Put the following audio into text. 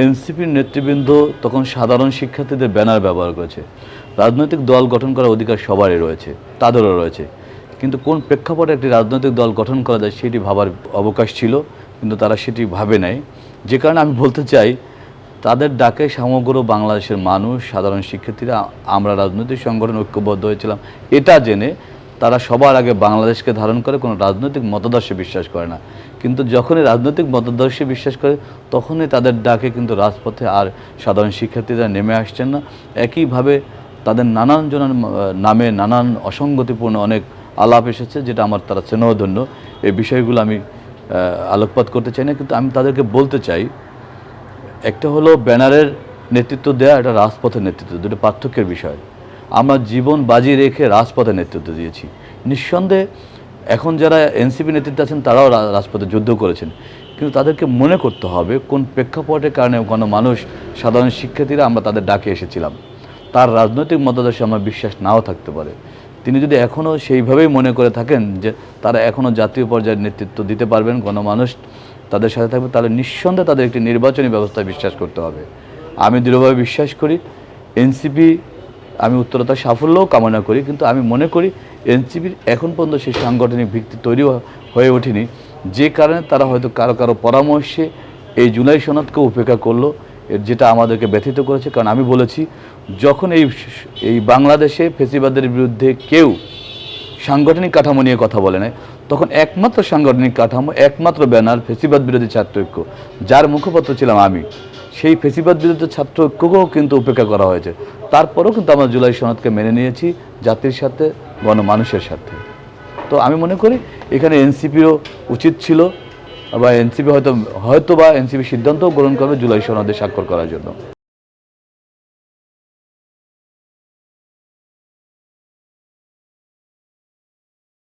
এনসিপির নেতৃবৃন্দ তখন সাধারণ শিক্ষার্থীদের ব্যানার ব্যবহার করেছে। রাজনৈতিক দল গঠন করার অধিকার সবারই রয়েছে, তাদেরও রয়েছে। কিন্তু কোন প্রেক্ষাপটে একটি রাজনৈতিক দল গঠন করা যায় সেটি ভাবার অবকাশ ছিল, কিন্তু তারা সেটি ভাবে নাই। যে কারণে আমি বলতে চাই, তাদের ডাকে সমগ্র বাংলাদেশের মানুষ, সাধারণ শিক্ষার্থীরা, আমরা রাজনৈতিক সংগঠন ঐক্যবদ্ধ হয়েছিলাম। এটা জেনে তারা সবার আগে বাংলাদেশকে ধারণ করে কোনো রাজনৈতিক মতাদর্শে বিশ্বাস করে না। কিন্তু যখনই রাজনৈতিক মতাদর্শে বিশ্বাস করে, তখনই তাদের ডাকে কিন্তু রাজপথে আর সাধারণ শিক্ষার্থীরা নেমে আসছেন না। একইভাবে তাদের নানান জনের নামে নানান অসঙ্গতিপূর্ণ অনেক আলাপ এসেছে, যেটা আমার তারা স্নেহধন্য। এই বিষয়গুলো আমি আলোকপাত করতে চাই না, কিন্তু আমি তাদেরকে বলতে চাই, একটা হলো ব্যানারের নেতৃত্ব দেওয়া একটা রাজপথের নেতৃত্ব, দুটো পার্থক্যের বিষয়। আমরা জীবন বাজি রেখে রাজপথে নেতৃত্ব দিয়েছি। নিঃসন্দেহে এখন যারা এনসিপি নেতৃত্বে আছেন, তারাও রাজপথে যুদ্ধ করেছেন। কিন্তু তাদেরকে মনে করতে হবে কোন প্রেক্ষাপটের কারণে কোনো মানুষ, সাধারণ শিক্ষার্থীরা আমরা তাদের ডাকে এসেছিলাম। তার রাজনৈতিক মতাদর্শে আমার বিশ্বাস নাও থাকতে পারে। তিনি যদি এখনও সেইভাবেই মনে করে থাকেন যে তারা এখনও জাতীয় পর্যায়ের নেতৃত্ব দিতে পারবেন, কোনো মানুষ তাদের সাথে থাকবে, তাহলে নিঃসন্দেহে তাদের একটি নির্বাচনী ব্যবস্থায় বিশ্বাস করতে হবে। আমি দৃঢ়ভাবে বিশ্বাস করি, এনসিপি আমি উত্তরতার সাফল্যও কামনা করি, কিন্তু আমি মনে করি এনসিপির এখন পর্যন্ত সেই সাংগঠনিক ভিত্তি তৈরি হয়ে ওঠেনি। যে কারণে তারা হয়তো কারও কারও পরামর্শে এই জুলাই সনদকে উপেক্ষা করল যেটা আমাদেরকে ব্যথিত করেছে। কারণ আমি বলেছি, যখন এই এই বাংলাদেশে ফেসিবাদের বিরুদ্ধে কেউ সাংগঠনিক কাঠামো নিয়ে কথা বলে নাই, তখন একমাত্র সাংগঠনিক কাঠামো, একমাত্র ব্যানার ফেসিবাদ বিরোধী ছাত্র ঐক্য, যার মুখপাত্র ছিলাম আমি। সেই ফেসিবাদ বিরুদ্ধে ছাত্র ঐক্যকেও কিন্তু উপেক্ষা করা হয়েছে। তারপরেও কিন্তু আমরা জুলাই সনদকে মেনে নিয়েছি জাতির সাথে, গণমানুষের সাথে। তো আমি মনে করি এখানে এনসিপিরও উচিত ছিল, বা এনসিপি হয়তো হয়তো বা এনসিপি সিদ্ধান্তও গ্রহণ করবে জুলাই সনদে স্বাক্ষর করার জন্য।